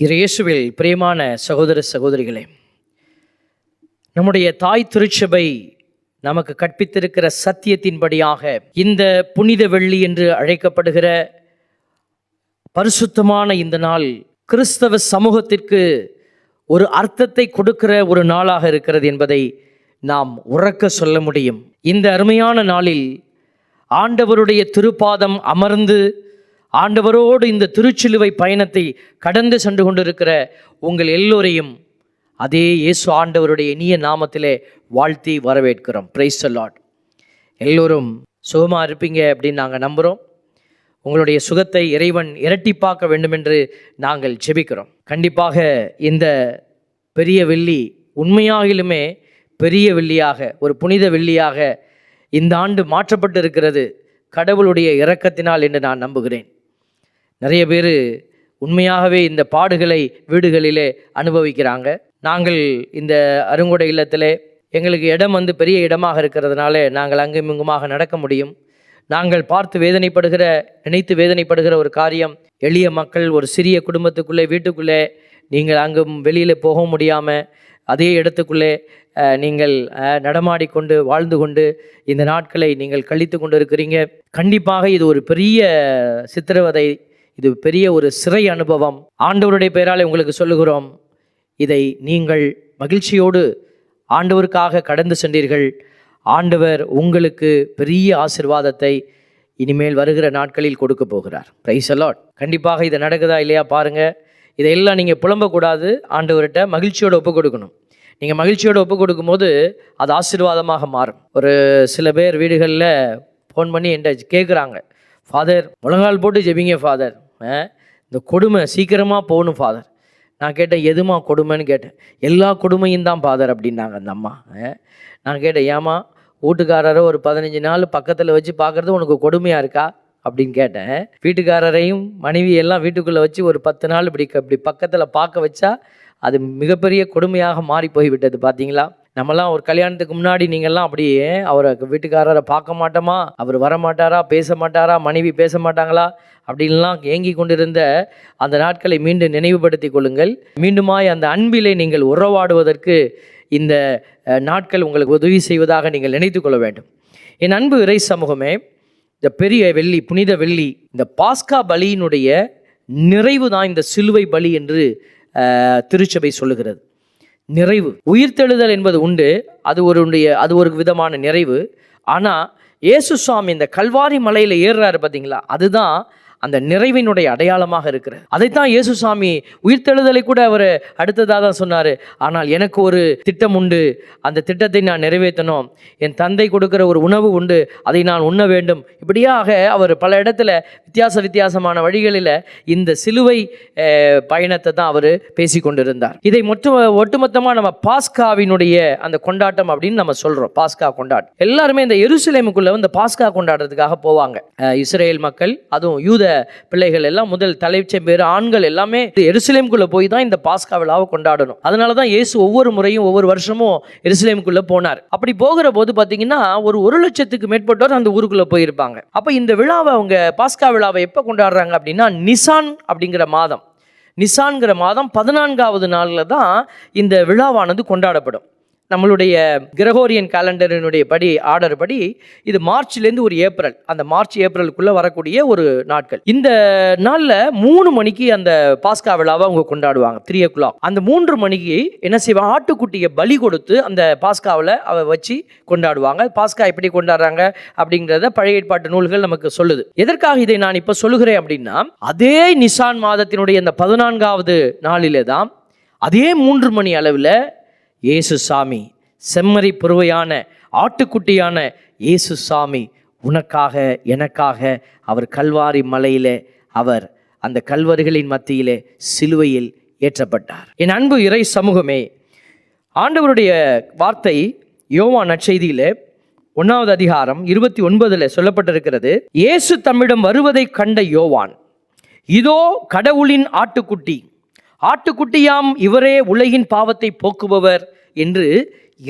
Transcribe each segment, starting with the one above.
இயேசுவில் பிரியமான சகோதர சகோதரிகளே நம்முடைய தாய் திருச்சபை நமக்கு கற்பித்திருக்கிற சத்தியத்தின்படியாக இந்த புனித வெள்ளி என்று அழைக்கப்படுகிற பரிசுத்தமான இந்த நாள் கிறிஸ்தவ சமூகத்திற்கு ஒரு அர்த்தத்தை கொடுக்கிற ஒரு நாளாக இருக்கிறது என்பதை நாம் உறக்க சொல்ல முடியும். இந்த அருமையான நாளில் ஆண்டவருடைய திருப்பாதம் அமர்ந்து ஆண்டவரோடு இந்த திருச்சிலுவை பயணத்தை கடந்து சென்று கொண்டிருக்கிற உங்கள் எல்லோரையும் அதே இயேசு ஆண்டவருடைய இனிய நாமத்திலே வாழ்த்தி வரவேற்கிறோம். பிரைஸ் லாட் எல்லோரும் சுகமாக இருப்பீங்க அப்படின்னு நாங்கள் நம்புகிறோம் உங்களுடைய சுகத்தை இறைவன் இரட்டிப்பாக்க வேண்டும் என்று நாங்கள் ஜெபிக்கிறோம். கண்டிப்பாக இந்த பெரிய வெள்ளி உண்மையாகிலுமே பெரிய வெள்ளியாக ஒரு புனித வெள்ளியாக இந்த ஆண்டு மாற்றப்பட்டு இருக்கிறது கடவுளுடைய இரக்கத்தினால் என்று நான் நம்புகிறேன். நிறைய பேர் உண்மையாகவே இந்த பாடுகளை வீடுகளிலே அனுபவிக்கிறாங்க. நாங்கள் இந்த அருங்கொடை இல்லத்தில் எங்களுக்கு இடம் வந்து பெரிய இடமாக இருக்கிறதுனால நாங்கள் அங்கும் இங்குமாக நடக்க முடியும். நாங்கள் பார்த்து வேதனைப்படுகிற நினைத்து வேதனைப்படுகிற ஒரு காரியம் எளிய மக்கள் ஒரு சிறிய குடும்பத்துக்குள்ளே வீட்டுக்குள்ளே நீங்கள் அங்கும் வெளியில் போக முடியாமல் அதே இடத்துக்குள்ளே நீங்கள் நடமாடிக்கொண்டு வாழ்ந்து கொண்டு இந்த நாட்களை நீங்கள் கழித்து கொண்டு இருக்கிறீங்க கண்டிப்பாக இது ஒரு பெரிய சித்திரவதை இது பெரிய ஒரு சிறை அனுபவம். ஆண்டவருடைய பெயராலே உங்களுக்கு சொல்லுகிறோம். இதை நீங்கள் மகிழ்ச்சியோடு ஆண்டவருக்காக கடந்து சென்றீர்கள். ஆண்டவர் உங்களுக்கு பெரிய ஆசிர்வாதத்தை இனிமேல் வருகிற நாட்களில் கொடுக்க போகிறார். பிரைஸ் அலாட் கண்டிப்பாக இது நடக்குதா இல்லையா பாருங்கள் இதையெல்லாம் நீங்கள் புலம்பக்கூடாது. ஆண்டவர்கிட்ட மகிழ்ச்சியோடு ஒப்பு கொடுக்கணும். நீங்கள் மகிழ்ச்சியோடு ஒப்பு கொடுக்கும்போது அது ஆசீர்வாதமாக மாறும். ஒரு சில பேர் வீடுகளில் ஃபோன் பண்ணி என்கிட்ட கேட்குறாங்க ஃபாதர் முழங்கால் போட்டு ஜெபிங்க ஃபாதர் இந்த கொடுமை சீக்கிரமாக போகணும் ஃபாதர் நான் கேட்டேன் எதுமா கொடுமைன்னு கேட்டேன். எல்லா கொடுமையும் தான் ஃபாதர் அப்படின்னாங்க அந்த அம்மா. நான் கேட்டேன் ஏமா வீட்டுக்காரரை ஒரு பதினஞ்சு நாள் பக்கத்தில் வச்சு பார்க்குறது உனக்கு கொடுமையாக இருக்கா? அப்படின்னு கேட்டேன். வீட்டுக்காரரையும் மனைவி எல்லாம் வீட்டுக்குள்ளே வச்சு ஒரு பத்து நாள் இப்படி இப்படி பக்கத்தில் பார்க்க வச்சா அது மிகப்பெரிய கொடுமையாக மாறி போய்விட்டது பார்த்தீங்களா நம்மலாம் ஒரு கல்யாணத்துக்கு முன்னாடி நீங்கள்லாம் அப்படியே அவரை வீட்டுக்காரரை பார்க்க மாட்டோமா? அவர் வர மாட்டாரா பேச மாட்டாரா? மனைவி பேச மாட்டாங்களா? அப்படின்லாம் ஏங்கி கொண்டிருந்த அந்த நாட்களை மீண்டும் நினைவுபடுத்திக் கொள்ளுங்கள். மீண்டுமாய் அந்த அன்பிலே நீங்கள் உறவாடுவதற்கு இந்த நாட்கள் உங்களுக்கு உதவி செய்வதாக நீங்கள் நினைத்து கொள்ள வேண்டும். என் அன்பு இறை சமூகமே இந்த பெரிய வெள்ளி புனித வெள்ளி இந்த பாஸ்கா பலியினுடைய நிறைவு தான் இந்த சிலுவை பலி என்று திருச்சபை சொல்லுகிறது. நிறைவு. உயிர்த்தெழுதல் என்பது உண்டு. அது ஒருடைய அது ஒரு விதமான நிறைவு. ஆனால் இயேசு சுவாமி இந்த கல்வாரி மலையில் ஏறுறாரு பார்த்தீங்களா அதுதான் அந்த நிறைவினுடைய அடையாளமாக இருக்கிறது. அதைத்தான் இயேசு சாமி உயிர்த்தெழுதலை கூட அவர் அடுத்ததாக தான் சொன்னார். ஆனால் எனக்கு ஒரு திட்டம் உண்டு. அந்த திட்டத்தை நான் நிறைவேற்றணும். என் தந்தை கொடுக்கிற ஒரு உணவு உண்டு. அதை நான் உண்ண வேண்டும். இப்படியாக அவர் பல இடத்துல வித்தியாச வித்தியாசமான வழிகளில் இந்த சிலுவை பயணத்தை தான் அவர் பேசி கொண்டிருந்தார். இதை மொத்த ஒட்டுமொத்தமாக நம்ம பாஸ்காவினுடைய அந்த கொண்டாட்டம் அப்படின்னு நம்ம சொல்கிறோம் பாஸ்கா கொண்டாட்டம். எல்லாருமே இந்த எருசலேமுக்குள்ளே வந்து பாஸ்கா கொண்டாடுறதுக்காக போவாங்க. இஸ்ரேல் மக்கள் அதுவும் யூத பிள்ளைகள் எல்லாம் முதல் தலைச்சம் பேர் ஆண்கள் எல்லாமே இந்த எருசலேமுக்குள்ளே போய் தான் இந்த பாஸ்கா விழாவை கொண்டாடணும். அதனால தான் இயேசு ஒவ்வொரு முறையும் ஒவ்வொரு வருஷமும் எருசலேமுக்குள்ளே போனார். அப்படி போகிற போது பார்த்தீங்கன்னா ஒரு ஒரு லட்சத்துக்கு மேற்பட்டோர் அந்த ஊருக்குள்ளே போயிருப்பாங்க. அப்போ இந்த விழாவை அவங்க பாஸ்கா விழாவை எப்போ கொண்டாடுறாங்க அப்படின்னா நிசான் அப்படிங்கிற மாதம். நிசான்கிற மாதம் பதினான்காவது நாளில் தான் இந்த விழாவானது கொண்டாடப்படும். நம்மளுடைய கிரகோரியன் கேலண்டரினுடைய படி ஆர்டர் படி இது மார்ச்லேருந்து ஒரு ஏப்ரல். அந்த மார்ச் ஏப்ரலுக்குள்ளே வரக்கூடிய ஒரு நாட்கள். இந்த நாளில் மூணு மணிக்கு அந்த பாஸ்கா விழாவை அவங்க கொண்டாடுவாங்க த்ரீ ஓ கிளாக் அந்த மூன்று மணிக்கு என்ன செய்வாங்க? ஆட்டுக்குட்டியை பலி கொடுத்து அந்த பாஸ்காவில் அவ வச்சு கொண்டாடுவாங்க. பாஸ்கா எப்படி கொண்டாடுறாங்க அப்படிங்கிறத பழைய ஏற்பாட்டு நூல்கள் நமக்கு சொல்லுது. எதற்காக இதை நான் இப்போ சொல்லுகிறேன் அப்படின்னா அதே நிசான் மாதத்தினுடைய அந்த பதினான்காவது நாளிலே தான் அதே மூன்று மணி அளவில் இயேசு சாமி செம்மறி புருவையான ஆட்டுக்குட்டியான இயேசு சாமி உனக்காக எனக்காக அவர் கல்வாரி மலையிலே அவர் அந்த கல்வர்களின் மத்தியிலே சிலுவையில் ஏற்றப்பட்டார். என் அன்பு இறை சமூகமே ஆண்டவருடைய வார்த்தை யோவா நற்செய்தியிலே ஒன்றாவது அதிகாரம் இருபத்தி ஒன்பதில் சொல்லப்பட்டிருக்கிறது இயேசு தம்மிடம் வருவதை கண்ட யோவான் இதோ கடவுளின் ஆட்டுக்குட்டி ஆட்டுக்குட்டியாம் இவரே உலகின் பாவத்தை போக்குபவர் என்று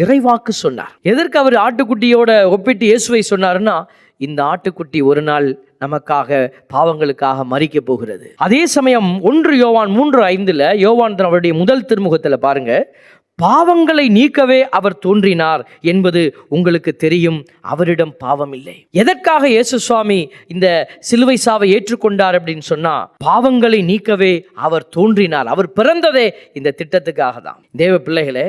இறைவாக்கு சொன்னார். எதற்கு அவர் ஆட்டுக்குட்டியோட ஒப்பிட்டு இயேசுவை சொன்னாருன்னா இந்த ஆட்டுக்குட்டி ஒரு நாள் நமக்காக பாவங்களுக்காக மறிக்க போகிறது. அதே சமயம் ஒன்று யோவான் மூன்று ஐந்துல யோவான் அவருடைய முதல் திருமுகத்தில் பாருங்க பாவங்களை நீக்கவே அவர் தோன்றினார் என்பது உங்களுக்கு தெரியும். அவரிடம் பாவம் இல்லை எதற்காக இயேசு சுவாமி இந்த சிலுவை சாவை ஏற்றுக்கொண்டார் அப்படின்னு சொன்னா பாவங்களை நீக்கவே அவர் தோன்றினார். அவர் பிறந்ததே இந்த திட்டத்துக்காக தான். தேவ பிள்ளைகளே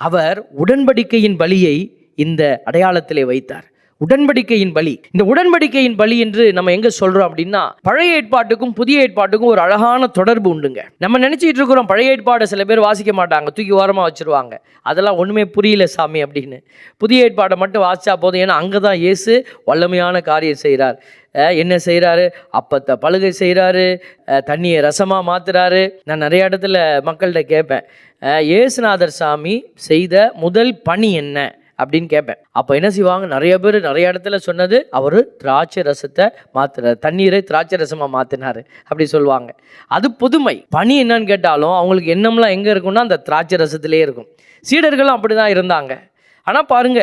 அவர் உடன்படிக்கையின் பலியை இந்த அடையாளத்திலே வைத்தார். உடன்படிக்கையின் பலி. இந்த உடன்படிக்கையின் பலி என்று நம்ம எங்க சொல்றோம் அப்படின்னா பழைய ஏற்பாட்டுக்கும் புதிய ஏற்பாட்டுக்கும் ஒரு அழகான தொடர்பு உண்டுங்க. நம்ம நினைச்சிட்டு இருக்கிறோம் பழைய ஏற்பாடை சில பேர் வாசிக்க மாட்டாங்க தூக்கி ஓரமா வச்சிருவாங்க. அதெல்லாம் ஒண்ணுமே புரியல சாமி அப்படின்னு. புதிய ஏற்பாடை மட்டும் வாசிச்சா போதும். ஏன்னா அங்கதான் இயேசு வல்லமையான காரியம் செய்கிறார் என்ன செய்கிறாரு அப்பத்தை பழுகை செய்கிறாரு தண்ணியை ரசமாக மாற்றுறாரு நான் நிறைய இடத்துல மக்கள்கிட்ட கேட்பேன். ஏசுநாதர் சாமி செய்த முதல் பணி என்ன? அப்படின்னு கேட்பேன் அப்போ என்ன செய்வாங்க? நிறைய பேர் நிறைய இடத்துல சொன்னது அவர் திராட்சை ரசத்தை மாற்றுறாரு தண்ணீரை திராட்சை ரசமாக மாற்றினாரு அப்படி சொல்லுவாங்க. அது புதுமை. பணி என்னன்னு கேட்டாலும் அவங்களுக்கு எண்ணம்லாம் எங்கே இருக்கும்னா அந்த திராட்சை ரசத்திலே இருக்கும். சீடர்களும் அப்படி தான் இருந்தாங்க. ஆனால் பாருங்க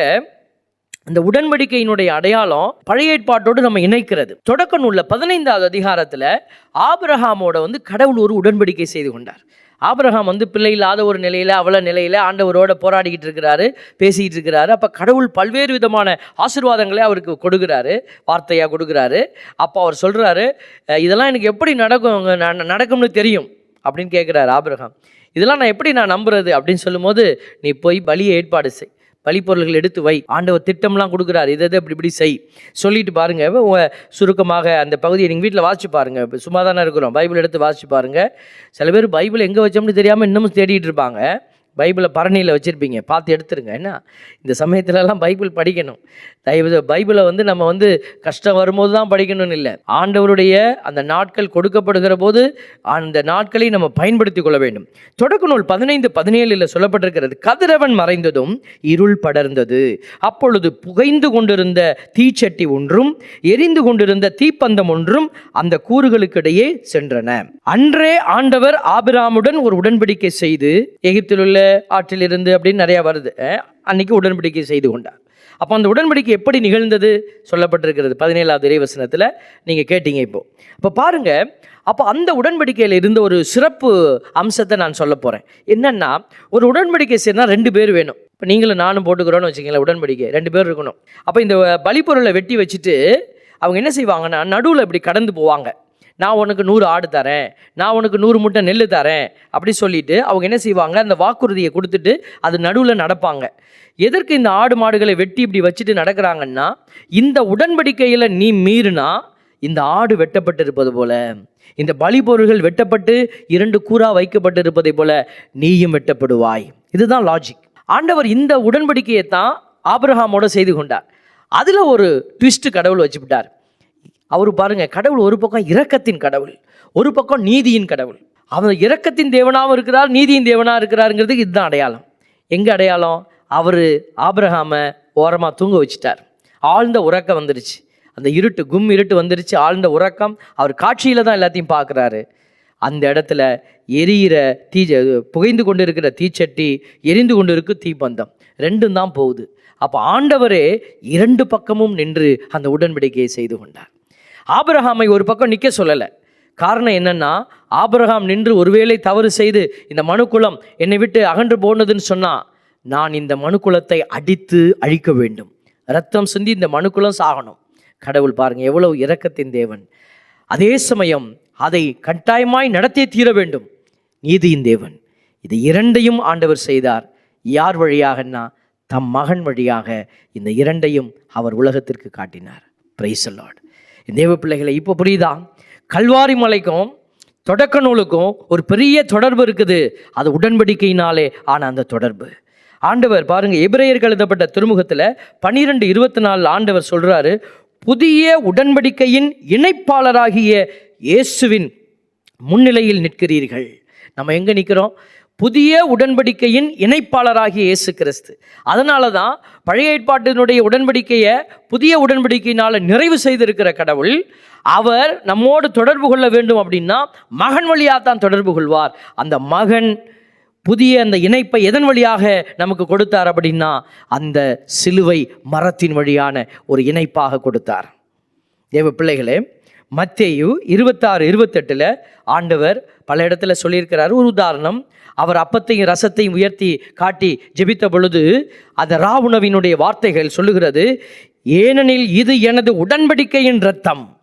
இந்த உடன்படிக்கையினுடைய அடையாளம் பழைய ஏற்பாட்டோடு நம்ம இணைக்கிறது. தொடக்க நூலில் பதினைந்தாவது அதிகாரத்தில் ஆபிரஹாமோட வந்து கடவுள் ஒரு உடன்படிக்கை செய்து கொண்டார். ஆபிரகாம் வந்து பிள்ளை இல்லாத ஒரு நிலையில் அவள நிலையில் ஆண்டவரோட போராடிக்கிட்டு இருக்கிறாரு பேசிக்கிட்டு இருக்கிறாரு. அப்போ கடவுள் பல்வேறு விதமான ஆசிர்வாதங்களை அவருக்கு கொடுக்குறாரு வார்த்தையாக கொடுக்குறாரு. அப்போ அவர் சொல்கிறாரு இதெல்லாம் எனக்கு எப்படி நடக்கும் ந- நடக்கும்னு தெரியும் அப்படின்னு கேட்குறாரு ஆபிரகாம். இதெல்லாம் நான் எப்படி நான் நம்புறது? அப்படின்னு சொல்லும்போது நீ போய் பலியை ஏற்பாடு செய். பழிப்பொருள்கள் எடுத்து வை. ஆண்டவர் திட்டம்லாம் கொடுக்குறாரு. இதை இதை இப்படி இப்படி செய். சொல்லிட்டு பாருங்கள் உங்க சுருக்கமாக அந்த பகுதியை நீங்கள் வீட்டில் வாசிச்சு பாருங்கள் இப்போ சும்மா தானே இருக்கிறோம். பைபிள் எடுத்து வாசிச்சு பாருங்கள் சில பேர் பைபிள் எங்கே வச்சோம்னு தெரியாமல் இன்னமும் தேடிட்டு இருப்பாங்க. பைபிளை பரணியில் வச்சுருப்பீங்க. பார்த்து எடுத்துருங்க. என்ன? இந்த சமயத்துலலாம் பைபிள் படிக்கணும். தயவு பைபிளை வந்து நம்ம வந்து கஷ்டம் வரும்போது தான் படிக்கணும்னு இல்லை. ஆண்டவருடைய அந்த நாட்கள் கொடுக்கப்படுகிற போது அந்த நாட்களை நம்ம பயன்படுத்தி கொள்ள வேண்டும். தொடக்க நூல் பதினைந்து பதினேழில் சொல்லப்பட்டிருக்கிறது கதிரவன் மறைந்ததும் இருள் படர்ந்தது. அப்பொழுது புகைந்து கொண்டிருந்த தீச்சட்டி ஒன்றும் எரிந்து கொண்டிருந்த தீப்பந்தம் ஒன்றும் அந்த கூறுகளுக்கிடையே சென்றன. அன்றே ஆண்டவர் ஆபிராமுடன் ஒரு உடன்படிக்கை செய்து எகிப்தில் உள்ள ஆற்றிலிருந்து அப்படின்னு நிறையா வருது. அன்றைக்கி அன்னைக்கு உடன்படிக்கை செய்து கொண்டார். அப்போ அந்த உடன்படிக்கை எப்படி நிகழ்ந்தது? சொல்லப்பட்டிருக்கிறது பதினேழாவது இறைவசனத்தில் நீங்கள் கேட்டீங்க இப்போ. பாருங்கள் அப்போ அந்த உடன்படிக்கையில் இருந்த ஒரு சிறப்பு அம்சத்தை நான் சொல்ல போகிறேன் என்னென்னா ஒரு உடன்படிக்கை செய்யணும்னா ரெண்டு பேர் வேணும். இப்போ நீங்களும் நானும் போட்டுக்கிறோன்னு வச்சுக்கங்களேன் உடன்படிக்கை. ரெண்டு பேர் இருக்கணும். அப்போ இந்த பலிப்பொருளை வெட்டி வச்சுட்டு அவங்க என்ன செய்வாங்கன்னா நடுவில் இப்படி கடந்து போவாங்க. நான் உனக்கு நூறு ஆடு தரேன் நான் உனக்கு நூறு முட்டை நெல் தரேன் அப்படி சொல்லிட்டு அவங்க என்ன செய்வாங்க? அந்த வாக்குறுதியை கொடுத்துட்டு அது நடுவில் நடப்பாங்க. எதற்கு இந்த ஆடு மாடுகளை வெட்டி இப்படி வச்சுட்டு நடக்கிறாங்கன்னா இந்த உடன்படிக்கையில் நீ மீறினா இந்த ஆடு வெட்டப்பட்டிருப்பது போல இந்த பலி பொருள்கள் வெட்டப்பட்டு இரண்டு கூறா வைக்கப்பட்டிருப்பதை போல நீயும் வெட்டப்படுவாய். இதுதான் லாஜிக் ஆண்டவர் இந்த உடன்படிக்கையை தான் ஆபிரகாமோட செய்து கொண்டார். அதில் ஒரு ட்விஸ்ட் கடவுள் வச்சுவிட்டார் அவர் பாருங்கள் கடவுள் ஒரு பக்கம் இரக்கத்தின் கடவுள் ஒரு பக்கம் நீதியின் கடவுள். அவர் இரக்கத்தின் தேவனாகவும் இருக்கிறார் நீதியின் தேவனாக இருக்கிறாருங்கிறதுக்கு இதுதான் அடையாளம். எங்கே அடையாளம்? அவர் ஆபிரகாமை ஓரமாக தூங்க வச்சிட்டார். ஆழ்ந்த உறக்கம் வந்துருச்சு. அந்த இருட்டு கும் இருட்டு வந்துருச்சு ஆழ்ந்த உறக்கம். அவர் காட்சியில் தான் எல்லாத்தையும் பார்க்குறாரு. அந்த இடத்துல எரியிற தீ புகைந்து கொண்டு இருக்கிற தீச்சட்டி எரிந்து கொண்டு இருக்கு தீப்பந்தம் ரெண்டும் தான் போகுது. அப்போ ஆண்டவரே இரண்டு பக்கமும் நின்று அந்த உடன்படிக்கையை செய்து கொண்டார். ஆபிரஹாமை ஒரு பக்கம் நிற்க சொல்லலை. காரணம் என்னென்னா ஆபிரகாம் நின்று ஒருவேளை தவறு செய்து இந்த மனுக்குலம் என்னை விட்டு அகன்று போனதுன்னு சொன்னால் நான் இந்த மனுக்குளத்தை அடித்து அழிக்க வேண்டும். ரத்தம் சிந்தி இந்த மனுக்குளம் சாகணும். கடவுள் பாருங்கள் எவ்வளவு இரக்கத்தின் தேவன். அதே சமயம் அதை கட்டாயமாய் நடத்தியே தீர வேண்டும். நீதியின் தேவன். இது இரண்டையும் ஆண்டவர் செய்தார். யார் வழியாகன்னா தம் மகன் வழியாக இந்த இரண்டையும் அவர் உலகத்திற்கு காட்டினார். பிரைஸ் தேவ பிள்ளைகளை இப்போ புரியுதா? கல்வாரி மலைக்கும் தொடக்க நூலுக்கும் ஒரு பெரிய தொடர்பு இருக்குது. அது உடன்படிக்கையினாலே ஆன அந்த தொடர்பு. ஆண்டவர் பாருங்க எபிரேயர்கள் எழுதப்பட்ட திருமுகத்தில் பன்னிரெண்டு இருபத்தி நாலு ஆண்டவர் சொல்றாரு புதிய உடன்படிக்கையின் இணைப்பாளராகிய இயேசுவின் முன்னிலையில் நிற்கிறீர்கள். நம்ம எங்கே நிற்கிறோம் புதிய உடன்படிக்கையின் இணைப்பாளராகிய இயேசு கிறிஸ்து அதனால தான் பழைய ஏற்பாட்டினுடைய உடன்படிக்கையை புதிய உடன்படிக்கையினால் நிறைவு செய்திருக்கிற கடவுள் அவர் நம்மோடு தொடர்பு கொள்ள வேண்டும் அப்படின்னா மகன் வழியாக தான் தொடர்பு கொள்வார். அந்த மகன் புதிய அந்த இணைப்பை எதன் வழியாக நமக்கு கொடுத்தார் அப்படின்னா அந்த சிலுவை மரத்தின் வழியான ஒரு இணைப்பாக கொடுத்தார். தேவ பிள்ளைகளே மத்தேயு இருபத்தாறு இருபத்தெட்டில் ஆண்டவர் பல இடத்துல சொல்லியிருக்கிறார். ஒரு உதாரணம் அவர் அப்பத்தையும் ரசத்தையும் உயர்த்தி காட்டி ஜெபித்த பொழுது அந்த ரா உணவினுடைய வார்த்தைகள் சொல்லுகிறது ஏனெனில் இது எனது உடன்படிக்கையின் ரத்தம்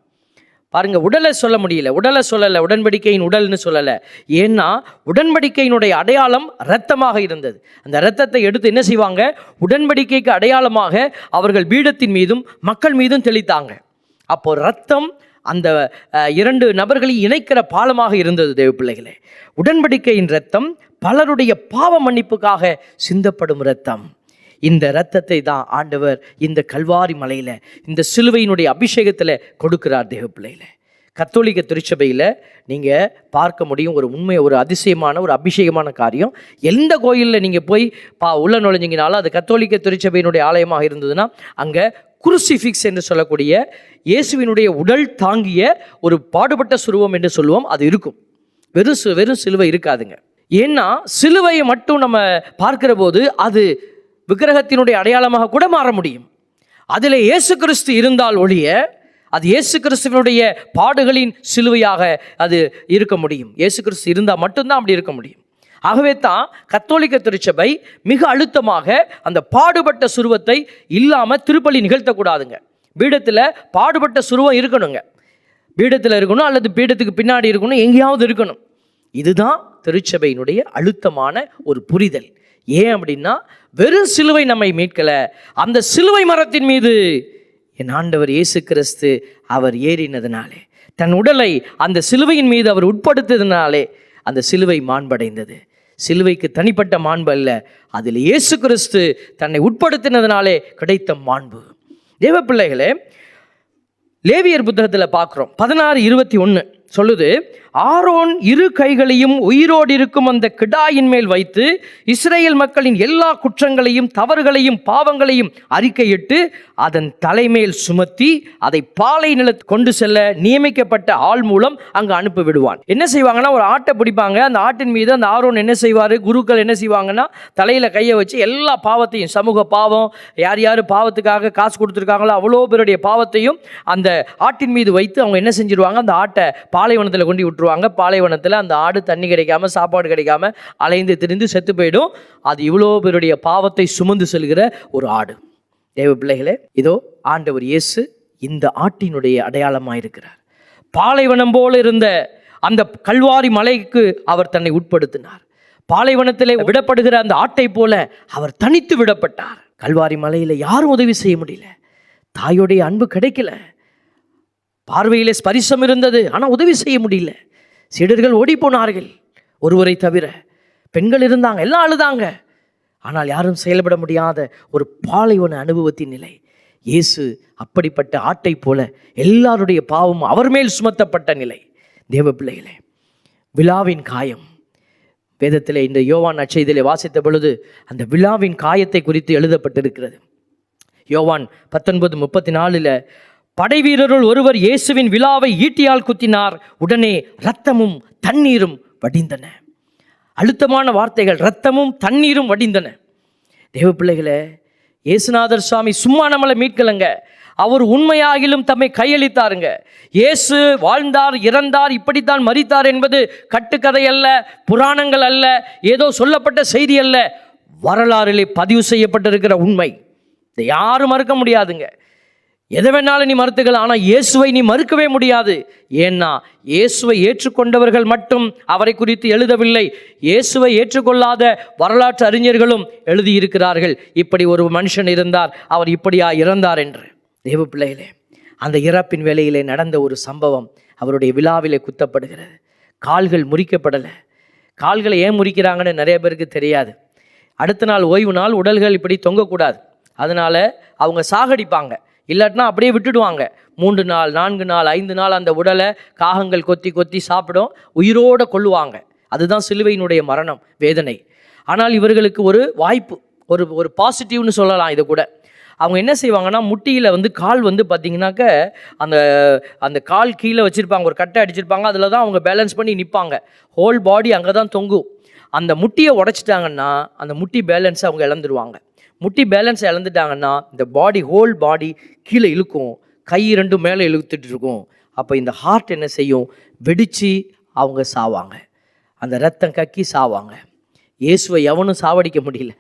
பாருங்க உடலை சொல்ல முடியல உடலை சொல்லலை உடன்படிக்கையின் உடல்னு சொல்லலை. ஏன்னா உடன்படிக்கையினுடைய அடையாளம் இரத்தமாக இருந்தது. அந்த இரத்தத்தை எடுத்து என்ன செய்வாங்க? உடன்படிக்கைக்கு அடையாளமாக அவர்கள் பீடத்தின் மீதும் மக்கள் மீதும் தெளித்தாங்க. அப்போ ரத்தம் அந்த இரண்டு நபர்களை இணைக்கிற பாலமாக இருந்தது தேவ பிள்ளைகளே உடன்படிக்கையின் ரத்தம் பலருடைய பாவ மன்னிப்புக்காக சிந்தப்படும் ரத்தம் இந்த இரத்தத்தை தான் ஆண்டவர் இந்த கல்வாரி மலையில் இந்த சிலுவையினுடைய அபிஷேகத்தில் கொடுக்கிறார் தேவ பிள்ளையில கத்தோலிக்க திருச்சபையில் நீங்கள் பார்க்க முடியும் ஒரு உண்மை ஒரு அதிசயமான ஒரு அபிஷேகமான காரியம். எந்த கோயிலில் நீங்கள் போய் பா உள்ள நுழைஞ்சிங்கனாலும் அது கத்தோலிக்க திருச்சபையினுடைய ஆலயமாக இருந்ததுன்னா அங்கே குருசிஃபிக்ஸ் என்று சொல்லக்கூடிய இயேசுவினுடைய உடல் தாங்கிய ஒரு பாடுபட்ட சுருவம் என்று சொல்லுவோம் அது இருக்கும். வெறும் வெறும் சிலுவை இருக்காதுங்க. ஏன்னா சிலுவையை மட்டும் நம்ம பார்க்கிற போது அது விக்கிரகத்தினுடைய அடையாளமாக கூட மாற முடியும். அதில் இயேசு கிறிஸ்து இருந்தால் ஒழிய அது இயேசு கிறிஸ்துவனுடைய பாடுகளின் சிலுவையாக அது இருக்க முடியும். இயேசு கிறிஸ்து இருந்தால் மட்டும்தான் அப்படி இருக்க முடியும். ஆகவே தான் கத்தோலிக்க திருச்சபை மிக அழுத்தமாக அந்த பாடுபட்ட சுருவத்தை இல்லாமல் திருப்பலி நிகழ்த்தக்கூடாதுங்க. பீடத்தில் பாடுபட்ட சுருவம் இருக்கணுங்க. பீடத்தில் இருக்கணும் அல்லது பீடத்துக்கு பின்னாடி இருக்கணும் எங்கேயாவது இருக்கணும். இதுதான் திருச்சபையினுடைய அழுத்தமான ஒரு புரிதல். ஏன் அப்படின்னா வெறும் சிலுவை நம்மை மீட்கல அந்த சிலுவை மரத்தின் மீது என் ஆண்டவர் இயேசு கிறிஸ்து அவர் ஏறினதுனாலே தன் உடலை அந்த சிலுவையின் மீது அவர் உட்படுத்ததுனாலே அந்த சிலுவை மாண்படைந்தது. சிலுவைக்கு தனிப்பட்ட மாண்பு அல்ல. அதில் இயேசு கிறிஸ்து தன்னை உட்படுத்தினதுனாலே கிடைத்த மாண்பு. தேவ பிள்ளைகளே லேவியர் புத்தகத்தில் பார்க்குறோம். பதினாறு இருபத்தி ஒன்று சொல்லுது ஆரோன் இரு கைகளையும் உயிரோடு இருக்கும் அந்த கிடாயின் மேல் வைத்து இஸ்ரேல் மக்களின் எல்லா குற்றங்களையும் தவறுகளையும் பாவங்களையும் அறிக்கையிட்டு அதன் தலைமேல் சுமத்தி அதை பாலை நிலத்து கொண்டு செல்ல நியமிக்கப்பட்ட ஆள் மூலம் அங்கு அனுப்பி விடுவான். என்ன செய்வாங்கன்னா ஒரு ஆட்டை பிடிப்பாங்க. அந்த ஆட்டின் மீது அந்த ஆரோன் என்ன செய்வார்? குருக்கள் என்ன செய்வாங்கன்னா தலையில் கையை வச்சு எல்லா பாவத்தையும் சமூக பாவம் யார் யார் பாவத்துக்காக காசு கொடுத்துருக்காங்களோ அவ்வளோ பேருடைய பாவத்தையும் அந்த ஆட்டின் மீது வைத்து அவங்க என்ன செஞ்சிருவாங்க? அந்த ஆட்டை பாலைவனத்தில் கொண்டு விட்டுருவாங்க. பாலைவனத்தில் அந்த ஆடு தண்ணி கிடைக்காம சாப்பாடு கிடைக்காம அலைந்து திரிந்து செத்து போயிடும். அது இவ்வளோ பேருடைய பாவத்தை சுமந்து செல்கிற ஒரு ஆடு. தேவ பிள்ளைகளே இதோ ஆண்டவர் இயேசு இந்த ஆட்டினுடைய அடையாளமாக இருக்கிறார் பாலைவனம் போல இருந்த அந்த கல்வாரி மலைக்கு அவர் தன்னை உட்படுத்தினார். பாலைவனத்திலே விடப்படுகிற அந்த ஆட்டை போல அவர் தனித்து விடப்பட்டார். கல்வாரி மலையில் யாரும் உதவி செய்ய முடியல. தாயோடைய அன்பு கிடைக்கல. பார்வையிலே ஸ்பரிசம் இருந்தது. ஆனால் உதவி செய்ய முடியல. சீடர்கள் ஓடிப்போனார்கள். ஒருவரை தவிர பெண்கள் இருந்தாங்க. எல்லாம் அழுதாங்க. ஆனால் யாரும் செயல்பட முடியாத ஒரு பாலைவன அனுபவத்தின் நிலை. இயேசு அப்படிப்பட்ட ஆட்டை போல எல்லாருடைய பாவமும் அவர் மேல் சுமத்தப்பட்ட நிலை. தேவ பிள்ளைகளே விழாவின் காயம். வேதத்தில் இந்த யோவான் நற்செய்தியிலே வாசித்த பொழுது அந்த விழாவின் காயத்தை குறித்து எழுதப்பட்டிருக்கிறது. யோவான் பத்தொன்பது முப்பத்தி நாலில் படை வீரருள் ஒருவர் இயேசுவின் விழாவை ஈட்டியால் குத்தினார். உடனே இரத்தமும் தண்ணீரும் வடிந்தன. அழுத்தமான வார்த்தைகள் இரத்தமும் தண்ணீரும் வடிந்தன. தேவ பிள்ளைகளே இயேசுநாதர் சுவாமி சும்மா நம்மளை மீட்கலைங்க. அவர் உண்மையாகிலும் தம்மை கையளித்தாருங்க. இயேசு வாழ்ந்தார் இறந்தார் இப்படித்தான் மறித்தார் என்பது கட்டுக்கதை அல்ல புராணங்கள் அல்ல ஏதோ சொல்லப்பட்ட செய்தி அல்ல. வரலாறிலே பதிவு செய்யப்பட்டிருக்கிற உண்மை. இதை யாரும் மறுக்க முடியாதுங்க. எதை வேணாலும் நீ மறுத்துக்கள் ஆனால் இயேசுவை நீ மறுக்கவே முடியாது. ஏன்னா இயேசுவை ஏற்றுக்கொண்டவர்கள் மட்டும் அவரை குறித்து எழுதவில்லை. இயேசுவை ஏற்றுக்கொள்ளாத வரலாற்று அறிஞர்களும் எழுதியிருக்கிறார்கள். இப்படி ஒரு மனுஷன் இருந்தார் அவர் இப்படியா இறந்தார் என்று. தேவ பிள்ளையிலே அந்த இறப்பின் வேலையிலே நடந்த ஒரு சம்பவம் அவருடைய விழாவிலே குத்தப்படுகிறது. கால்கள் முறிக்கப்படலை. கால்களை ஏன் முறிக்கிறாங்கன்னு நிறைய பேருக்கு தெரியாது. அடுத்த நாள் ஓய்வு நாள் உடல்கள் இப்படி தொங்கக்கூடாது. அதனால் அவங்க சாகடிப்பாங்க. இல்லாட்டினா அப்படியே விட்டுடுவாங்க. மூன்று நாள் நான்கு நாள் ஐந்து நாள் அந்த உடலை காகங்கள் கொத்தி கொத்தி சாப்பிடும் உயிரோட கொள்ளுவாங்க அதுதான் சிலுவையினுடைய மரணம் வேதனை. ஆனால் இவர்களுக்கு ஒரு வாய்ப்பு ஒரு ஒரு பாசிட்டிவ்னு சொல்லலாம் இதை கூட. அவங்க என்ன செய்வாங்கன்னா முட்டியில் வந்து கால் வந்து பார்த்தீங்கன்னாக்க அந்த அந்த கால் கீழே வச்சுருப்பாங்க ஒரு கட்டை அடிச்சிருப்பாங்க அதில் தான் அவங்க பேலன்ஸ் பண்ணி நிற்பாங்க ஹோல் பாடி அங்கே தான் தொங்கும். அந்த முட்டியை உடைச்சிட்டாங்கன்னா அந்த முட்டி பேலன்ஸை அவங்க இழந்துருவாங்க. முட்டி பேலன்ஸ் இழந்துட்டாங்கன்னா இந்த பாடி ஹோல் பாடி கீழே இழுக்கும். கை ரெண்டும் மேலே இழுத்துட்டு இருக்கும். அப்போ இந்த ஹார்ட் என்ன செய்யும்? வெடித்து அவங்க சாவாங்க. அந்த ரத்தம் கக்கி சாவாங்க. இயேசுவை எவனும் சாவடிக்க முடியல.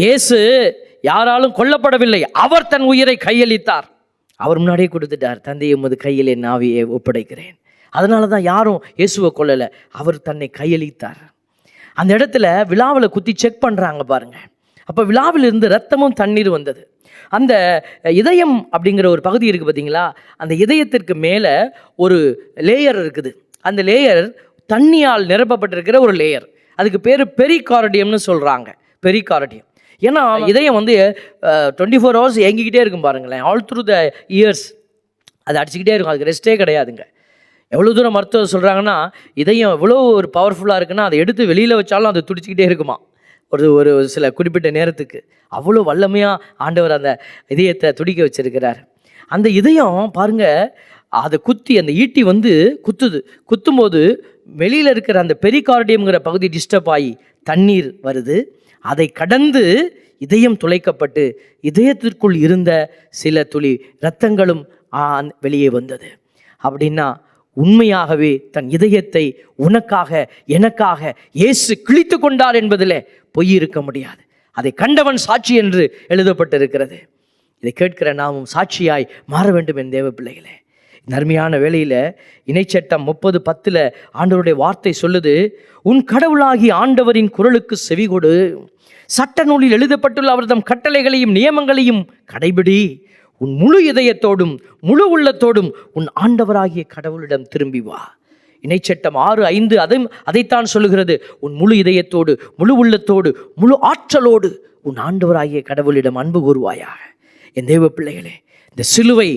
இயேசு யாராலும் கொல்லப்படவில்லை. அவர் தன் உயிரை கையளித்தார். அவர் முன்னாடியே கொடுத்துட்டார். தந்தை உமது கையில் என் ஆவியை ஒப்படைக்கிறேன். அதனால தான் யாரும் இயேசுவை கொல்லலை. அவர் தன்னை கையளித்தார். அந்த இடத்துல விழாவில் குத்தி செக் பண்ணுறாங்க பாருங்கள் அப்போ விழாவில் இருந்து ரத்தமும் தண்ணீர் வந்தது. அந்த இதயம் அப்படிங்கிற ஒரு பகுதி இருக்குது பார்த்தீங்களா அந்த இதயத்திற்கு மேலே ஒரு லேயர் இருக்குது. அந்த லேயர் தண்ணியால் நிரப்பப்பட்டிருக்கிற ஒரு லேயர் அதுக்கு பேர் பெரிகார்டியம்னு சொல்கிறாங்க பெரிகார்டியம் ஏன்னா இதயம் வந்து டுவெண்ட்டி ஃபோர் ஹவர்ஸ் இயங்கிக்கிட்டே இருக்கும் பாருங்களேன். ஆல் த்ரூ த இயர்ஸ் அது அடிச்சுக்கிட்டே இருக்கும். அதுக்கு ரெஸ்ட்டே கிடையாதுங்க. எவ்வளோ தூரம் மருத்துவர் சொல்கிறாங்கன்னா இதயம் எவ்வளோ ஒரு பவர்ஃபுல்லாக இருக்குன்னா அதை எடுத்து வெளியில் வச்சாலும் அது துடிச்சிக்கிட்டே இருக்குமா ஒரு ஒரு சில குறிப்பிட்ட நேரத்துக்கு அவ்வளோ வல்லமையாக ஆண்டவர் அந்த இதயத்தை துடிக்க வச்சிருக்கிறார். அந்த இதயம் பாருங்க அதை குத்தி அந்த ஈட்டி வந்து குத்துது. குத்தும்போது வெளியில் இருக்கிற அந்த பெரிகார்டியம்ங்கிற பகுதி டிஸ்டர்ப் ஆகி தண்ணீர் வருது. அதை கடந்து இதயம் துளைக்கப்பட்டு இதயத்திற்குள் இருந்த சில துளி இரத்தங்களும் வெளியே வந்தது. அப்படின்னா உண்மையாகவே தன் இதயத்தை உனக்காக எனக்காக இயேசு கிழித்து கொண்டார் என்பதில் பொய் இருக்க முடியாது. அதை கண்டவன் சாட்சி என்று எழுதப்பட்டிருக்கிறது. இதை கேட்கிற நாமும் சாட்சியாய் மாற வேண்டும் என் தேவ பிள்ளைகளே. நர்மையான வேளையில் இணைச்சட்டம் முப்பது பத்தில் ஆண்டவருடைய வார்த்தை சொல்லுது உன் கடவுளாகி ஆண்டவரின் குரலுக்கு செவி கொடு சட்ட நூலில் எழுதப்பட்டுள்ள அவர்தம் கட்டளைகளையும் நியமங்களையும் கடைபிடி. உன் முழு இதயத்தோடும் முழு உள்ளத்தோடும் உன் ஆண்டவராகிய கடவுளிடம் திரும்பி வா. இணைச்சட்டம் ஆறு ஐந்து அதை அதைத்தான் சொல்லுகிறது. உன் முழு இதயத்தோடு முழு உள்ளத்தோடு முழு ஆற்றலோடு உன் ஆண்டவராகிய கடவுளிடம் அன்பு கூறுவாயாக. என் தெய்வ பிள்ளைகளே இந்த சிலுவை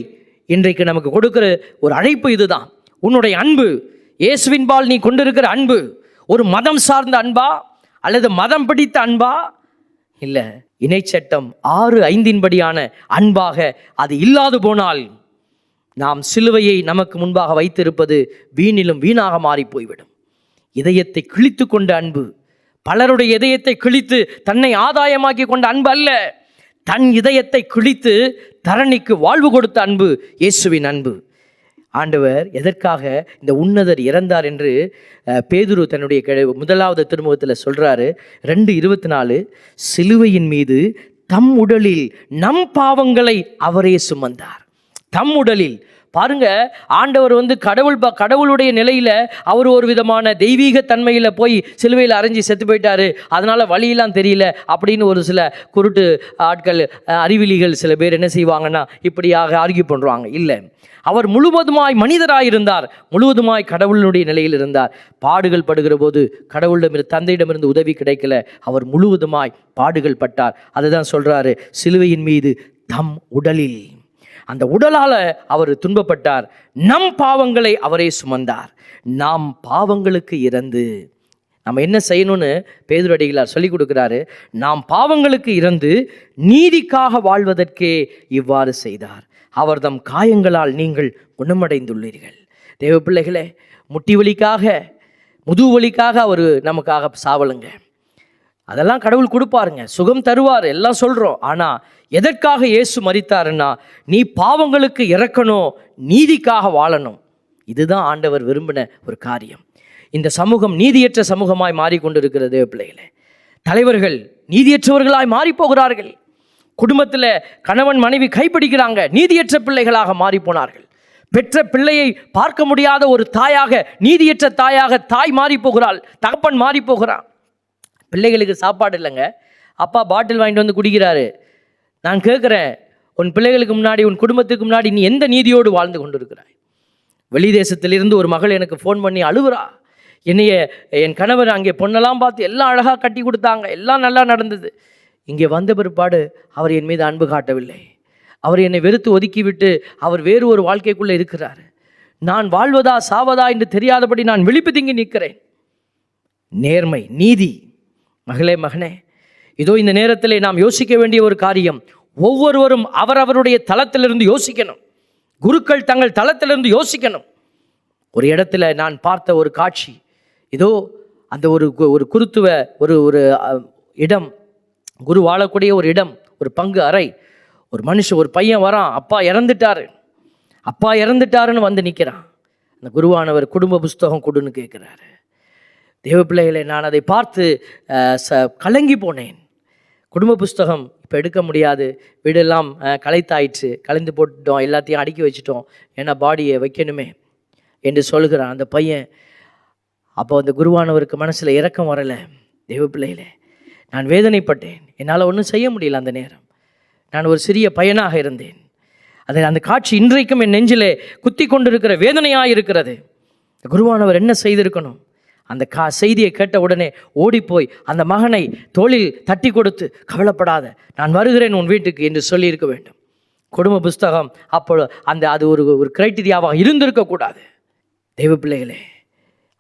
இன்றைக்கு நமக்கு கொடுக்கிற ஒரு அழைப்பு இதுதான். உன்னுடைய அன்பு இயேசுவின்பால் நீ கொண்டிருக்கிற அன்பு ஒரு மதம் சார்ந்த அன்பா அல்லது மதம் பிடித்த அன்பா இல்லை இணைச்சட்டம் ஆறு ஐந்தின்படியான அன்பாக அது இல்லாது போனால் நாம் சிலுவையை நமக்கு முன்பாக வைத்திருப்பது வீணிலும் வீணாக மாறி போய்விடும் இதயத்தை கிழித்து கொண்ட அன்பு பலருடைய இதயத்தை கிழித்து தன்னை ஆதாயமாக்கி கொண்ட அன்பு அல்ல. தன் இதயத்தை கிழித்து தரணிக்கு வாழ்வு கொடுத்த அன்பு இயேசுவின் அன்பு. ஆண்டவர் எதற்காக இந்த உன்னதர் இறந்தார் என்று பேதுரு தன்னுடைய கெ- முதலாவது திருமுகத்தில் சொல்கிறாரு ரெண்டு இருபத்தி நாலு சிலுவையின் மீது தம் உடலில் நம் பாவங்களை அவரே சுமந்தார். தம் உடலில் பாருங்க ஆண்டவர் வந்து கடவுள் ப- கடவுளுடைய நிலையில் அவர் ஒரு விதமான தெய்வீக தன்மையில் போய் சிலுவையில் அரைஞ்சி செத்து போயிட்டாரு. அதனால வழியெல்லாம் தெரியல அப்படின்னு ஒரு சில குருட்டு ஆட்கள் அறிவிலிகள் சில பேர் என்ன செய்வாங்கன்னா இப்படியாக ஆர்கியூ பண்ணுவாங்க இல்லை. அவர் முழுவதுமாய் மனிதராக இருந்தார் முழுவதுமாய் கடவுளுடைய நிலையில் இருந்தார். பாடுகள் படுகிற போது கடவுளிடமிருந்து தந்தையிடமிருந்து உதவி கிடைக்கல. அவர் முழுவதுமாய் பாடுகள் பட்டார். அதுதான் சொல்றாரு சிலுவையின் மீது தம் உடலில். அந்த உடலால் அவர் துன்பப்பட்டார். நம் பாவங்களை அவரே சுமந்தார். நாம் பாவங்களுக்கு இறந்து நம்ம என்ன செய்யணும்னு பேதுரடிகளார் சொல்லிக் கொடுக்குறாரு. நாம் பாவங்களுக்கு இறந்து நீதிக்காக வாழ்வதற்கே இவ்வாறு செய்தார். அவர் தம் காயங்களால் நீங்கள் குணமடைந்துள்ளீர்கள். தேவ பிள்ளைகளே முட்டி வலிக்காக முதுகு வலிக்காக அவர் நமக்காக சாவலுங்க. அதெல்லாம் கடவுள் கொடுப்பாருங்க. சுகம் தருவார். எல்லாம் சொல்கிறோம் ஆனால் எதற்காக இயேசு மறித்தாருன்னா நீ பாவங்களுக்கு இறக்கணும் நீதிக்காக வாழணும். இதுதான் ஆண்டவர் விரும்பின ஒரு காரியம். இந்த சமூகம் நீதியற்ற சமூகமாய் மாறிக்கொண்டிருக்கிறது பிள்ளைகளே. தலைவர்கள் நீதியற்றவர்களாய் மாறி போகிறார்கள் குடும்பத்தில் கணவன் மனைவி கைப்பிடிக்கிறாங்க நீதியற்ற பிள்ளைகளாக மாறி போனார்கள் பெற்ற பிள்ளையை பார்க்க முடியாத ஒரு தாயாக நீதியற்ற தாயாக தாய் மாறி போகிறாள் தகப்பன் மாறி போகிறான் பிள்ளைகளுக்கு சாப்பாடு இல்லைங்க. அப்பா பாட்டில் வாங்கிட்டு வந்து குடிக்கிறாரு. நான் கேட்குறேன் உன் பிள்ளைகளுக்கு முன்னாடி உன் குடும்பத்துக்கு முன்னாடி நீ எந்த நீதியோடு வாழ்ந்து கொண்டிருக்கிறாய்? வெளி தேசத்திலிருந்து ஒரு மகள் எனக்கு ஃபோன் பண்ணி அழுகுறா. என்னைய என் கணவர் அங்கே பொண்ணெல்லாம் பார்த்து எல்லாம் அழகாக கட்டி கொடுத்தாங்க. எல்லாம் நல்லா நடந்தது. இங்கே வந்த பிற்பாடு அவர் என் மீது அன்பு காட்டவில்லை. அவர் என்னை வெறுத்து ஒதுக்கிவிட்டு அவர் வேறு ஒரு வாழ்க்கைக்குள்ளே இருக்கிறார். நான் வாழ்வதா சாவதா என்று தெரியாதபடி நான் விழிப்பு திங்கி நிற்கிறேன். நேர்மை நீதி. மகளே மகனே இதோ இந்த நேரத்தில் நாம் யோசிக்க வேண்டிய ஒரு காரியம். ஒவ்வொருவரும் அவரவருடைய தளத்திலிருந்து யோசிக்கணும். குருக்கள் தங்கள் தளத்திலிருந்து யோசிக்கணும். ஒரு இடத்துல நான் பார்த்த ஒரு காட்சி இதோ அந்த ஒரு கு- ஒரு குருத்துவ ஒரு ஒரு இடம் குரு வாழக்கூடிய ஒரு இடம் ஒரு பங்கு அறை. ஒரு மனுஷன் ஒரு பையன் வரான் அப்பா இறந்துட்டாரு. அப்பா இறந்துட்டாருன்னு வந்து நிற்கிறான் அந்த குருவானவர் குடும்ப புஸ்தகம் கொடுன்னு கேட்குறாரு தேவ பிள்ளைகளை நான் அதை பார்த்து ச கலங்கி போனேன். குடும்ப புஸ்தகம் இப்போ எடுக்க முடியாது. வீடெல்லாம் அஹ், களைத்தாயிற்று. கலைந்து போட்டுட்டோம். எல்லாத்தையும் அடுக்கி வச்சுட்டோம். ஏன்னா பாடியை வைக்கணுமே என்று சொல்கிறான் அந்த பையன். அப்போ அந்த குருவானவருக்கு மனசில் இரக்கம் வரலை. தெய்வ பிள்ளையிலே நான் வேதனைப்பட்டேன். என்னால் ஒன்றும் செய்ய முடியல அந்த நேரம். நான் ஒரு சிறிய பையனாக இருந்தேன். அது அந்த காட்சி இன்றைக்கும் என் நெஞ்சிலே குத்தி கொண்டிருக்கிற வேதனையாக இருக்கிறது. குருவானவர் என்ன செய்திருக்கணும்? அந்த கா செய்தியை கேட்ட உடனே ஓடிப்போய் அந்த மகனை தோளில் தட்டி கொடுத்து கவலைப்படாத நான் வருகிறேன் உன் வீட்டுக்கு என்று சொல்லியிருக்க வேண்டும். குடும்ப புஸ்தகம் அப்போ அந்த அது ஒரு ஒரு கிரைட்டீரியாவாக இருந்திருக்கக்கூடாது. தெய்வ பிள்ளைகளே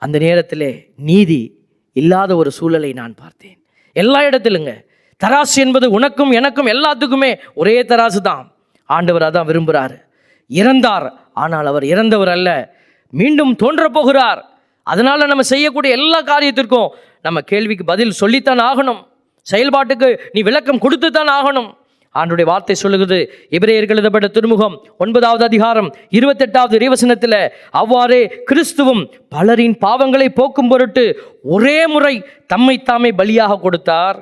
அந்த நேரத்தில் நீதி இல்லாத ஒரு சூழலை நான் பார்த்தேன். எல்லா இடத்திலுங்க. தராசு என்பது உனக்கும் எனக்கும் எல்லாத்துக்குமே ஒரே தராசு தான். ஆண்டவர் அதான் விரும்புகிறார் இறந்தார் ஆனால் அவர் இறந்தவர் அல்ல. மீண்டும் தோன்றப் போகிறார். அதனால் நம்ம செய்யக்கூடிய எல்லா காரியத்திற்கும் நம்ம கேள்விக்கு பதில் சொல்லித்தான் ஆகணும். செயல்பாட்டுக்கு நீ விளக்கம் கொடுத்து தான் ஆகணும். ஆண்டுடைய வார்த்தை சொல்லுகிறது எபிரேயர்கள் எழுதப்பட்ட திருமுகம் ஒன்பதாவது அதிகாரம் இருபத்தெட்டாவது இறைவசனத்தில் அவ்வாறே கிறிஸ்துவும் பலரின் பாவங்களை போக்கும் பொருட்டு ஒரே முறை தம்மை தாமே பலியாக கொடுத்தார்.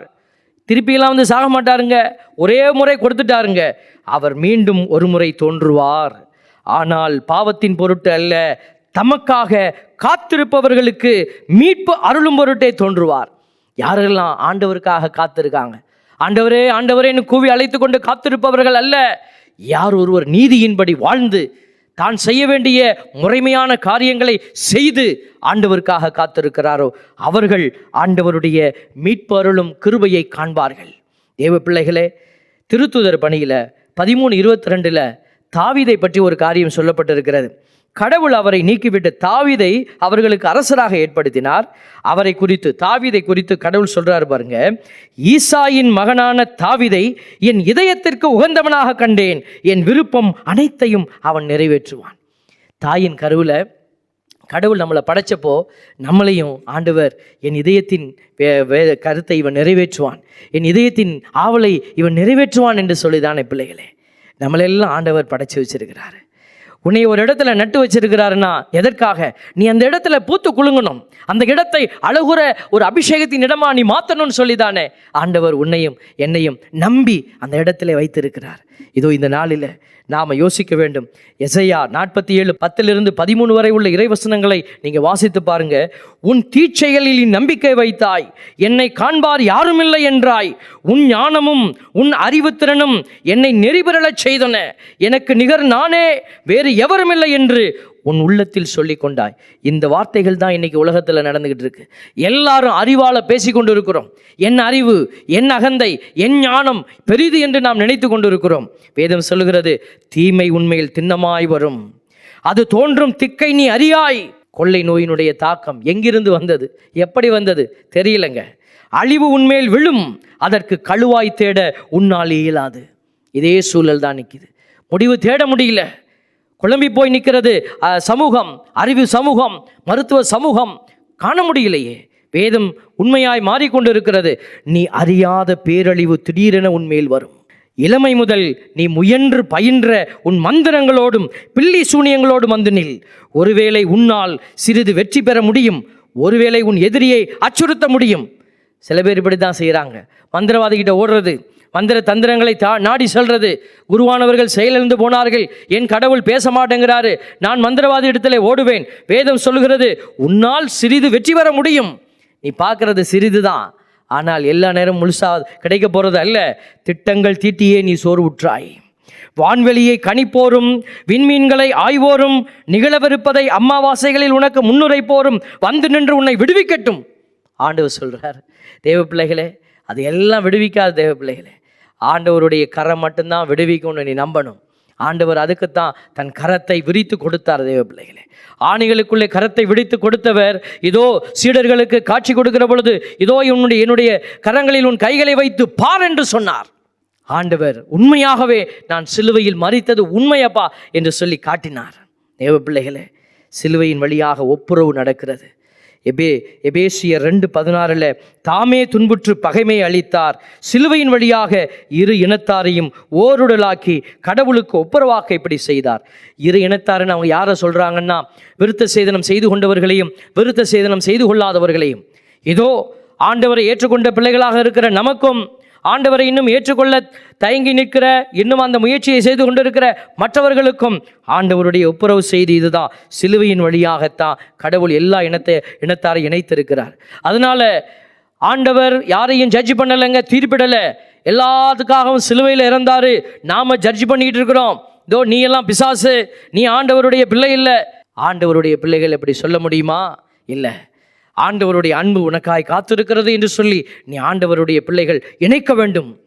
திருப்பியெல்லாம் வந்து சாக மாட்டாருங்க. ஒரே முறை கொடுத்துட்டாருங்க. அவர் மீண்டும் ஒரு முறை தோன்றுவார். ஆனால் பாவத்தின் பொருட்டு அல்ல தமக்காக காத்திருப்பவர்களுக்கு மீட்பு அருளும் பொருட்டே தோன்றுவார். யாரெல்லாம் ஆண்டவருக்காக காத்திருக்காங்க? ஆண்டவரே ஆண்டவரேன்னு கூவி அழைத்து கொண்டு காத்திருப்பவர்கள் அல்ல. யார் ஒருவர் நீதியின்படி வாழ்ந்து தான் செய்ய வேண்டிய முறைமையான காரியங்களை செய்து ஆண்டவருக்காக காத்திருக்கிறாரோ அவர்கள் ஆண்டவருடைய மீட்பு அருளும் கிருபையை காண்பார்கள். தேவ பிள்ளைகளே திருத்துதர் பணியில் பதிமூணு இருபத்தி ரெண்டில் தாவிதை பற்றி ஒரு காரியம் சொல்லப்பட்டிருக்கிறது. கடவுள் அவரை நீக்கிவிட்டு தாவிதை அவர்களுக்கு அரசராக ஏற்படுத்தினார். அவரை குறித்து தாவிதை குறித்து கடவுள் சொல்றாரு பாருங்க ஈசாயின் மகனான தாவிதை என் இதயத்திற்கு உகந்தவனாக கண்டேன். என் விருப்பம் அனைத்தையும் அவன் நிறைவேற்றுவான். தாயின் கருவில் கடவுள் நம்மளை படைச்சப்போ நம்மளையும் ஆண்டவர் என் இதயத்தின் வே வே கருத்தை இவன் நிறைவேற்றுவான். என் இதயத்தின் ஆவலை இவன் நிறைவேற்றுவான் என்று சொல்லிதானே பிள்ளைகளே. நம்மளெல்லாம் ஆண்டவர் படைச்சு வச்சிருக்கிறாரு. உன்னை ஒரு இடத்துல நட்டு வச்சிருக்கிறாருன்னா எதற்காக? நீ அந்த இடத்துல பூத்து குலுங்கணும். அந்த இடத்தை அழகுற ஒரு அபிஷேகத்தின் இடமா நீ மாற்றணும்னு சொல்லிதானே. ஆண்டவர் உன்னையும் என்னையும் நம்பி அந்த இடத்துல வைத்திருக்கிறார். இதோ இந்த நாளில் நாம் யோசிக்க வேண்டும். எசையா நாற்பத்தி ஏழு பத்திலிருந்து பதிமூணு வரை உள்ள இறைவசனங்களை நீங்கள் வாசித்து பாருங்க. உன் தீட்செயலில் நம்பிக்கை வைத்தாய். என்னை காண்பார் யாருமில்லை என்றாய். உன் ஞானமும் உன் அறிவுத்திறனும் என்னை நெறிபெறலச் செய்தன. எனக்கு நிகர் நானே வேறு எவருமில்லை என்று உன் உள்ளத்தில் சொல்லி கொண்டாய் இந்த வார்த்தைகள் தான் இன்னைக்கு உலகத்தில் நடந்துக்கிட்டு இருக்கு. எல்லாரும் அறிவால் பேசி கொண்டு இருக்கிறோம் என் அறிவு என் அகந்தை என் ஞானம் பெரிது என்று நாம் நினைத்து கொண்டிருக்கிறோம். வேதம் சொல்லுகிறது தீமை உண்மையில் திண்ணமாய் வரும். அது தோன்றும் திக்கை நீ அறியாய். கொள்ளை நோயினுடைய தாக்கம் எங்கிருந்து வந்தது? எப்படி வந்தது? தெரியலங்க. அழிவு உண்மையில் விழும். அதற்கு கழுவாய் தேட உன்னால் இயலாது. இதே சூழல் தான் நிற்கிது முடிவு தேட முடியல. குழம்பி போய் நிற்கிறது சமூகம் அறிவு சமூகம் மருத்துவ சமூகம் காண முடியலையே. வேதம் உண்மையாய் மாறிக்கொண்டிருக்கிறது. நீ அறியாத பேரழிவு திடீரென உன்மேல் வரும். இளமை முதல் நீ முயன்று பயின்ற உன் மந்திரங்களோடும் பில்லி சூனியங்களோடும் வந்து நில். ஒருவேளை உன்னால் சிறிது வெற்றி பெற முடியும். ஒருவேளை உன் எதிரியை அச்சுறுத்த முடியும். சில பேர் இப்படி தான் செய்கிறாங்க மந்திரவாதிகிட்ட ஓடுறது மந்திர தந்திரங்களை தா நாடி செல்றது. குருவானவர்கள் செயலிழந்து போனார்கள். என் கடவுள் பேச மாட்டேங்கிறாரு. நான் மந்திரவாதி இடத்துல ஓடுவேன். வேதம் சொல்லுகிறது உன்னால் சிறிது வெற்றி பெற முடியும். நீ பார்க்கறது சிறிது தான் ஆனால் எல்லா நேரம் முழுசா கிடைக்க போகிறது அல்ல. திட்டங்கள் தீட்டியே நீ சோர்வுற்றாய். வான்வெளியை கணிப்போரும் விண்மீன்களை ஆய்வோரும் நிகழவிருப்பதை அம்மாவாசைகளில் உனக்கு முன்னுரைப்போரும் வந்து நின்று உன்னை விடுவிக்கட்டும். ஆண்டவர் சொல்றார் தேவ பிள்ளைகளே அது எல்லாம் விடுவிக்காத தேவ பிள்ளைகளே ஆண்டவருடைய கரம் மட்டும்தான் விடுவிக்கும்னு நீ நம்பணும். ஆண்டவர் அதுக்குத்தான் தன் கரத்தை விரித்து கொடுத்தார் தேவ பிள்ளைகளே. ஆணிகளுக்குள்ளே கரத்தை விரித்து கொடுத்தவர் இதோ சீடர்களுக்கு காட்சி கொடுக்கிற பொழுது இதோ உன்னுடைய என்னுடைய கரங்களில் உன் கைகளை வைத்து பார் என்று சொன்னார். ஆண்டவர் உண்மையாகவே நான் சிலுவையில் மறித்தது உண்மையப்பா என்று சொல்லி காட்டினார். தேவ பிள்ளைகளே சிலுவையின் வழியாக ஒப்புரவு நடக்கிறது. எபே எபேசியர் ரெண்டு பதினாறில் தாமே துன்புற்று பகைமை அளித்தார். சிலுவையின் வழியாக இரு இனத்தாரையும் ஓருடலாக்கி கடவுளுக்கு ஒப்புரவாக்க இப்படி செய்தார். இரு இனத்தாருன்னு அவங்க யாரை சொல்கிறாங்கன்னா விருத்த சேதனம் செய்து கொண்டவர்களையும் விருத்த சேதனம் செய்து கொள்ளாதவர்களையும். இதோ ஆண்டவரை ஏற்றுக்கொண்ட பிள்ளைகளாக இருக்கிற நமக்கும் ஆண்டவரை இன்னும் ஏற்றுக்கொள்ள தயங்கி நிற்கிற இன்னும் அந்த முயற்சியை செய்து கொண்டிருக்கிற மற்றவர்களுக்கும் ஆண்டவருடைய ஒப்புரவு செய்தி இதுதான் சிலுவையின் வழியாகத்தான் கடவுள் எல்லா இனத்தை இனத்தாரை இணைத்திருக்கிறார். அதனால ஆண்டவர் யாரையும் ஜட்ஜ் பண்ணலைங்க தீர்ப்பிடலை. எல்லாத்துக்காகவும் சிலுவையில் இறந்தாரு. நாம ஜட்ஜ் பண்ணிக்கிட்டு இருக்கிறோம். இதோ நீ எல்லாம் பிசாசு நீ ஆண்டவருடைய பிள்ளை இல்லை. ஆண்டவருடைய பிள்ளைகள் எப்படி சொல்ல முடியுமா? இல்லை. ஆண்டவருடைய அன்பு உனக்காய் காத்திருக்கிறது என்று சொல்லி நீ ஆண்டவருடைய பிள்ளைகள் இணைக்க வேண்டும்.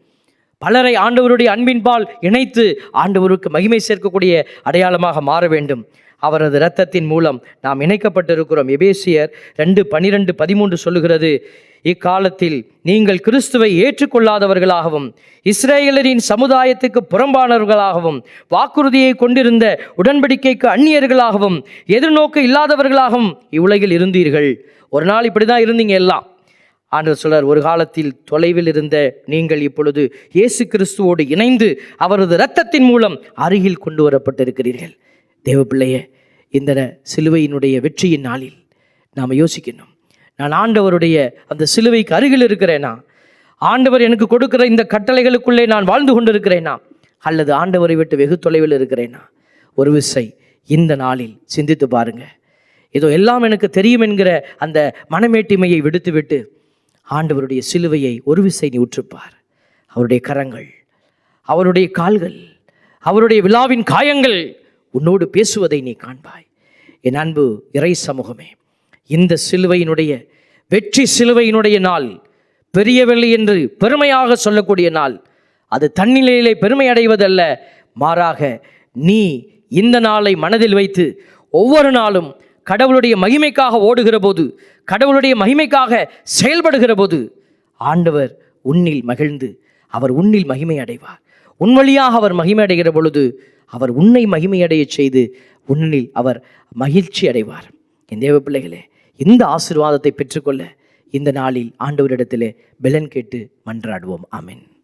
பலரை ஆண்டவருடைய அன்பின்பால் இணைத்து ஆண்டவருக்கு மகிமை சேர்க்கக்கூடிய அடையாளமாக மாற வேண்டும். அவரது இரத்தத்தின் மூலம் நாம் இணைக்கப்பட்டிருக்கிறோம். எபேசியர் ரெண்டு பனிரெண்டு பதிமூன்று சொல்லுகிறது இக்காலத்தில் நீங்கள் கிறிஸ்துவை ஏற்றுக்கொள்ளாதவர்களாகவும் இஸ்ரேலரின் சமுதாயத்துக்கு புறம்பானவர்களாகவும் வாக்குறுதியை கொண்டிருந்த உடன்படிக்கைக்கு அந்நியர்களாகவும் எதிர்நோக்கு இல்லாதவர்களாகவும் இவ்வுலகில் இருந்தீர்கள். ஒரு நாள் இப்படி தான் இருந்தீங்க எல்லாம். ஆண்டவர் சொல்றார் ஒரு காலத்தில் தொலைவில் இருந்த நீங்கள் இப்பொழுது இயேசு கிறிஸ்துவோடு இணைந்து அவரது இரத்தத்தின் மூலம் அருகில் கொண்டு வரப்பட்டிருக்கிறீர்கள். தேவ பிள்ளையே இந்த சிலுவையினுடைய வெற்றியின் நாளில் நாம் யோசிக்கணும். நான் ஆண்டவருடைய அந்த சிலுவைக்கு அருகில் இருக்கிறேனா? ஆண்டவர் எனக்கு கொடுக்கிற இந்த கட்டளைகளுக்குள்ளே நான் வாழ்ந்து கொண்டிருக்கிறேனா? அல்லது ஆண்டவரை விட்டு வெகு தொலைவில் இருக்கிறேனா? ஒரு விசை இந்த நாளில் சிந்தித்து பாருங்க. ஏதோ எல்லாம் எனக்கு தெரியும் என்கிற அந்த மனமேட்டிமையை விடுத்துவிட்டு ஆண்டவருடைய சிலுவையை ஒரு விசை நீ உற்றுப்பார். அவருடைய கரங்கள் அவருடைய கால்கள் அவருடைய விழாவின் காயங்கள் உன்னோடு பேசுவதை நீ காண்பாய். என் அன்பு இறை சமூகமே இந்த சிலுவையினுடைய வெற்றி சிலுவையினுடைய நாள் பெரியவில்லை என்று பெருமையாக சொல்லக்கூடிய நாள் அது தன்னிலையிலே பெருமை அடைவதல்ல மாறாக நீ இந்த நாளை மனதில் வைத்து ஒவ்வொரு நாளும் கடவுளுடைய மகிமைக்காக ஓடுகிற போது கடவுளுடைய மகிமைக்காக செயல்படுகிற போது ஆண்டவர் உன்னில் மகிழ்ந்து அவர் உன்னில் மகிமை அடைவார். உன் வழியாக அவர் மகிமை அடைகிற பொழுது அவர் உன்னை மகிமையடையச் செய்து உன்னில் அவர் மகிழ்ச்சி அடைவார். என் தேவ பிள்ளைகளே இந்த ஆசிர்வாதத்தை பெற்றுக்கொள்ள இந்த நாளில் ஆண்டவரிடத்திலே பெலன் கேட்டு மன்றாடுவோம். ஆமீன்.